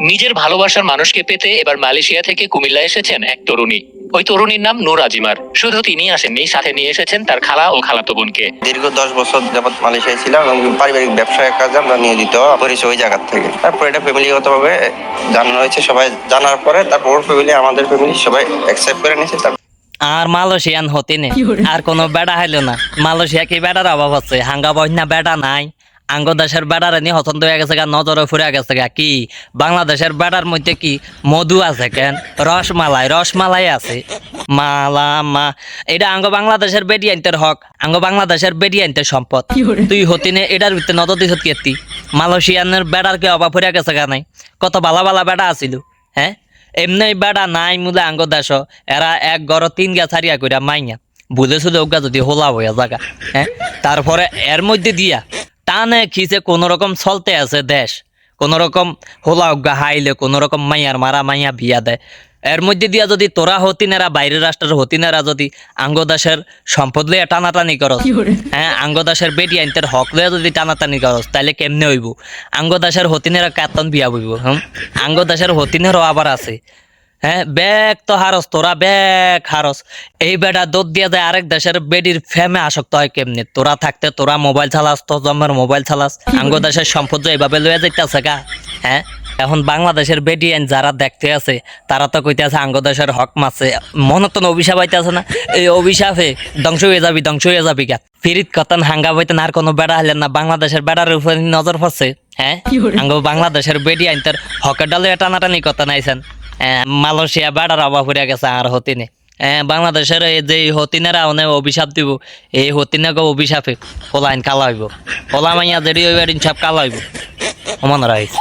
নিজের ভালোবাসার মানুষকে পেতে এবার মালয়েশিয়া থেকে কুমিল্লা এসেছেন এক তরুণী। ওই তরুণীর নাম নূর আজিমার। শুধু তিনি আসেননি সাথে নিয়ে এসেছেন তার খালা ও খালাতো বোনকে। দীর্ঘ দশ বছর যাবৎ মালয়েশিয়ায় ছিলাম এবং পারিবারিক ব্যবসায়ের কাজে আমরা নিয়োজিত করেছি ওই জায়গার থেকে। তারপর এটা ফ্যামিলিগতভাবে জানানো হয়েছে সবাই জানার পরে তারপর ফ্যামিলি আমাদের ফ্যামিলি সবাই অ্যাকসেপ্ট করে নিয়েছে তারপর আর মালয়েশিয়ান হতে নে আর কোনো বেড়া হাইলো না। মালয়েশিয়া কি বেড়ার অভাব আছে? হাঙ্গা বন্যা বেড়া নাই। আঙ্গ দেশের বেড়ার নি হতন্ত হয়ে গেছে গা নজরে ফুরে গেছে গা। কি? বাংলাদেশের বেড়ার মধ্যে কি মধু আছে কেন? রসমালাই রসমালাই আছে। মালা মা। এটা আঙ্গ বাংলাদেশের বেডি আনতের হক। আঙ্গ বাংলাদেশের বেডি আনতে সম্পদ। তুই হতি নে এটার ভিতরে নজর দিছত কেতি মালয়েশিয়ানের বেড়ার কি অভাব ফুরে গেছে গা নাই? কত বালা বালা বেড়া আছিল হ্যাঁ? এমনি বেড়া নাই মুলে আঙ্গ দেশ। এরা এক গড় তিন গা ছাড়িয়া কইরা মাইয়া। বুঝেছ ওগা যদি হোলা হইয়া জাগা হ্যাঁ? তারপরে এর মধ্যে দিয়া টানে খিচে কোন রকম চলতে আছে দেশ। কোন রকম হোলা উগা হাইলে কোন রকম মাইয়ার মারা মাইয়া বিয়া দেয়। এর মধ্যে দিয়া যদি তোরা হতিনেরা বাইরের রাষ্ট্রের হতিনেরা যদি আঙ্গ দেশের সম্পদ লইয়া টানাটানি করস হ্যাঁ আঙ্গ দেশের বেটি আইনতের হক লইয়া যদি টানাটানি করস তাহলে কেমনে হইব? আঙ্গ দেশের হতিনেরা কাতন বিয়া হইব হুম? আঙ্গ দেশের হতিনেরও আবার আছে। হ্যাঁ ব্যাগ তো হারস তোরা ব্যাগ হারস। এই বেটা দোদ দিয়া যায় আরেক দেশের বেডির ফেমে আসক্ত হয় কেমনে? তোরা থাকতে তোরা মোবাইল চালাস তো জন্মের মোবাইল চালাস। আঙ্গ দেশের সম্পদ এইভাবে লইয়া যাইতেছে গা। হ্যাঁ এখন বাংলাদেশের বেডিয়ান যারা দেখতে আছে তারা তো কইতে আছে আঙ্গ দেশের হক মাছে। মনে তো অভিশাপ আইতে আছে না? এই অভিশাপে ধ্বংস হয়ে যাবি ধ্বংস হয়ে যাবি গা। ফিরিত কতন হাঙ্গা বইতেন আর কোনো বেড়া হলেন না বাংলাদেশের বেড়ার উপরে নজর পড়ছে। হ্যাঁ আঙ্গ বাংলাদেশের বেডি আইন তার হকের ডালে টানাটানি কথা নাইছেন। মালয়েশিয়া বেড়ার অভাব হয়ে গেছে আর হতিনে। বাংলাদেশের এই যে হতিনেরা অনেক অভিশাপ দিব, এই হতিনাকে অভিশাপে পোলাইন কালা হইব পোলা মাইয়া যেটি হইবার সব কালা হইব অমন রাইস